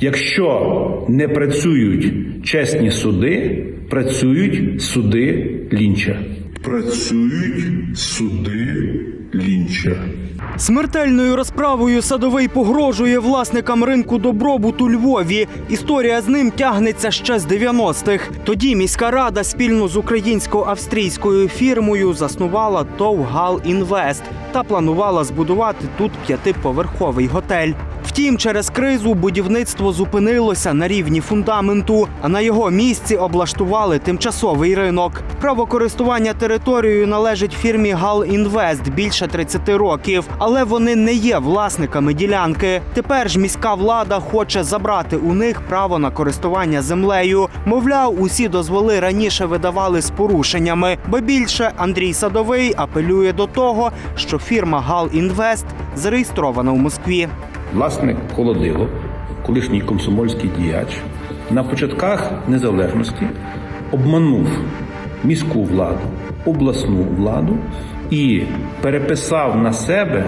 Якщо не працюють чесні суди, працюють суди лінча. Працюють суди лінча. Смертельною розправою садовий погрожує власникам ринку добробут у Львові. Історія з ним тягнеться ще з 90-х. Тоді міська рада спільно з українсько-австрійською фірмою заснувала ТОВ «Гал Інвест» та планувала збудувати тут п'ятиповерховий готель. Втім, через кризу будівництво зупинилося на рівні фундаменту, а на його місці облаштували тимчасовий ринок. Право користування територією належить фірмі Гал Інвест більше 30 років, але вони не є власниками ділянки. Тепер ж міська влада хоче забрати у них право на користування землею. Мовляв, усі дозволи раніше видавали з порушеннями. Бо більше Андрій Садовий апелює до того, що фірма Гал Інвест зареєстрована у Москві. Власник холодило, колишній комсомольський діяч, на початках незалежності обманув міську владу, обласну владу і переписав на себе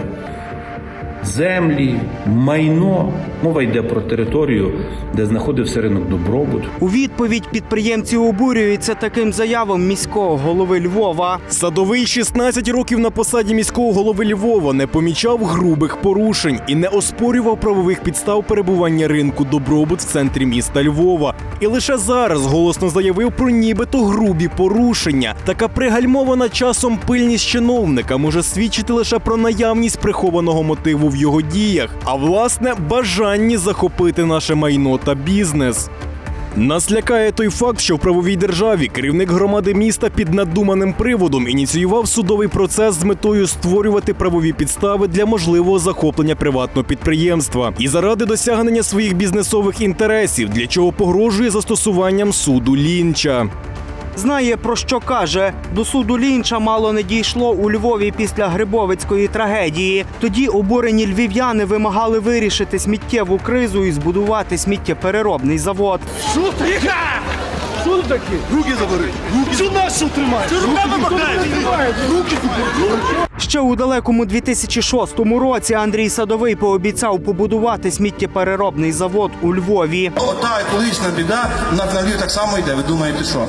землі, майно. Мова йде про територію, де знаходився ринок добробут. У відповідь підприємці обурюються таким заявам міського голови Львова. Садовий 16 років на посаді міського голови Львова не помічав грубих порушень і не оспорював правових підстав перебування ринку добробут в центрі міста Львова. І лише зараз голосно заявив про нібито грубі порушення. Така пригальмована часом пильність чиновника може свідчити лише про наявність прихованого мотиву в його діях, а власне бажанні захопити наше майно та бізнес. Нас лякає той факт, що в правовій державі керівник громади міста під надуманим приводом ініціював судовий процес з метою створювати правові підстави для можливого захоплення приватного підприємства і заради досягнення своїх бізнесових інтересів, для чого погрожує застосуванням суду лінча. Знає про що каже. До суду лінча мало не дійшло у Львові після Грибовицької трагедії. Тоді обурені львів'яни вимагали вирішити сміттєву кризу і збудувати сміттєпереробний завод. Ще у далекому 2006 році Андрій Садовий пообіцяв побудувати сміттєпереробний завод у Львові. Ота екологічна біда на на Львів так само йде. Ви думаєте, що?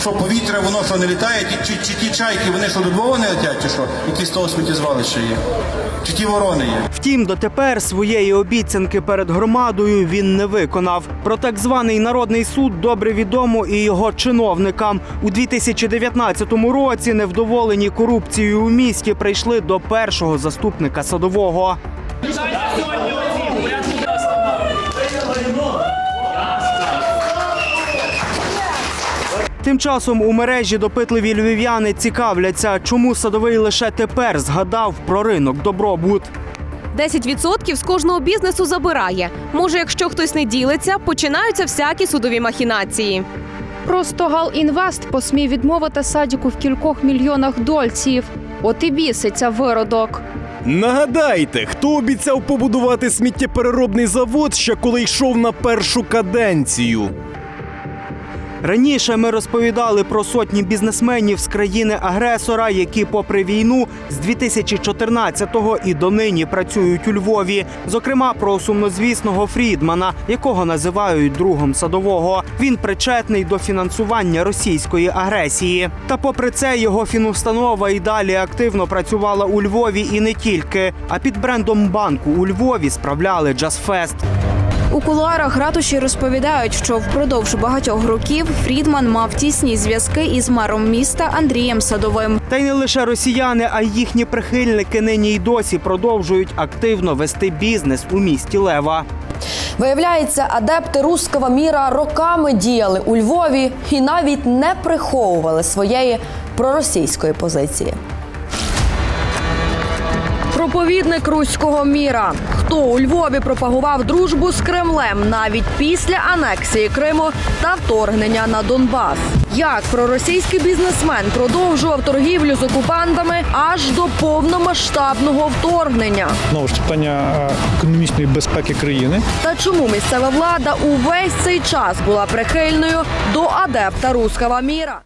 Що повітря, воно що не літає, чи, чи ті чайки, вони що до Львова не летять, чи що? Які з того сміттєзвалища є? Чи ті ворони є? Втім, дотепер своєї обіцянки перед громадою він не виконав. Про так званий народний суд добре відомо і його чиновникам. У 2019 році невдоволені корупцією у місті прийшли до першого заступника садового. Тим часом у мережі допитливі львів'яни цікавляться, чому садовий лише тепер згадав про ринок добробут. 10% з кожного бізнесу забирає. Може, якщо хтось не ділиться, починаються всякі судові махінації. Просто Галінвест посмів відмовити садіку в кількох мільйонах дольців. От і біситься виродок. Нагадайте, хто обіцяв побудувати сміттєпереробний завод ще коли йшов на першу каденцію. Раніше ми розповідали про сотні бізнесменів з країни-агресора, які, попри війну, з 2014-го і донині працюють у Львові. Зокрема, про сумнозвісного Фрідмана, якого називають другом садового. Він причетний до фінансування російської агресії. Та, попри це, його фінустанова і далі активно працювала у Львові і не тільки. А під брендом банку у Львові справляли джазфест. У кулуарах ратуші розповідають, що впродовж багатьох років Фрідман мав тісні зв'язки із мером міста Андрієм Садовим. Та й не лише росіяни, а й їхні прихильники нині й досі продовжують активно вести бізнес у місті Лева. Виявляється, адепти руского міра роками діяли у Львові і навіть не приховували своєї проросійської позиції. Проповідник руського міра. Хто у Львові пропагував дружбу з Кремлем навіть після анексії Криму та вторгнення на Донбас? Як проросійський бізнесмен продовжував торгівлю з окупантами аж до повномасштабного вторгнення? знову ж питання е, економічної безпеки країни. Та чому місцева влада увесь цей час була прихильною до адепта руського міра?